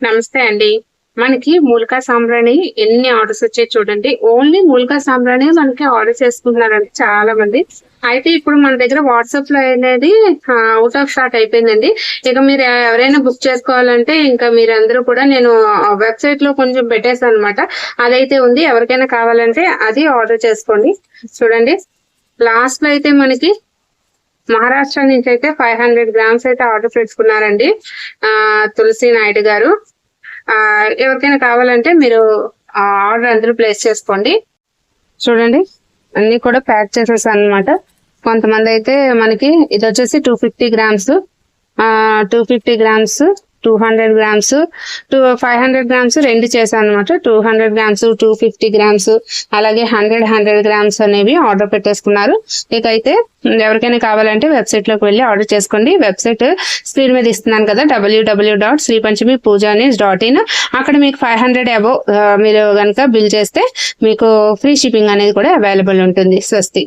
నమస్తే అండి. మనకి మూలికా సాంబ్రాణి ఎన్ని ఆర్డర్స్ వచ్చాయి చూడండి. ఓన్లీ మూలికా సాంబ్రాణి మనకి ఆర్డర్ చేసుకుంటున్నారండి చాలా మంది. అయితే ఇప్పుడు మన దగ్గర వాట్సాప్లో అనేది అవుట్ ఆఫ్ స్టాక్ అయిపోయిందండి. ఇక మీరు ఎవరైనా బుక్ చేసుకోవాలంటే ఇంకా మీరందరూ కూడా నేను వెబ్సైట్లో కొంచెం పెట్టేసాను అనమాట అదైతే ఉంది. ఎవరికైనా కావాలంటే అది ఆర్డర్ చేసుకోండి. చూడండి. లాస్ట్లో అయితే మనకి మహారాష్ట్ర నుంచి అయితే ఫైవ్ హండ్రెడ్ గ్రామ్స్ అయితే ఆర్డర్ పెట్టుకున్నారండి. తులసి నాయుడు గారు. ఆ ఎవరికైనా కావాలంటే మీరు ఆర్డర్ అందరూ ప్లేస్ చేసుకోండి. చూడండి అన్ని కూడా ప్యాక్ చేసేసాను అనమాట కొంతమంది అయితే మనకి ఇది వచ్చేసి two fifty grams. Two fifty grams two hundred grams two five hundred grams రెండు చేశాను అనమాట two hundred grams two fifty grams అలాగే హండ్రెడ్ హండ్రెడ్ గ్రామ్స్ అనేవి ఆర్డర్ పెట్టేసుకున్నారు. ఇకైతే ఎవరికైనా కావాలంటే వెబ్సైట్లోకి వెళ్ళి ఆర్డర్ చేసుకోండి. వెబ్సైట్ స్క్రీన్ మీద ఇస్తున్నాను కదా WWW dot Sri Panchami Pooja news dot in అక్కడ మీకు ఫైవ్ హండ్రెడ్ అబౌవ్ మీరు కనుక బిల్ చేస్తే మీకు ఫ్రీ షిప్పింగ్ అనేది కూడా అవైలబుల్ ఉంటుంది స్వస్తి.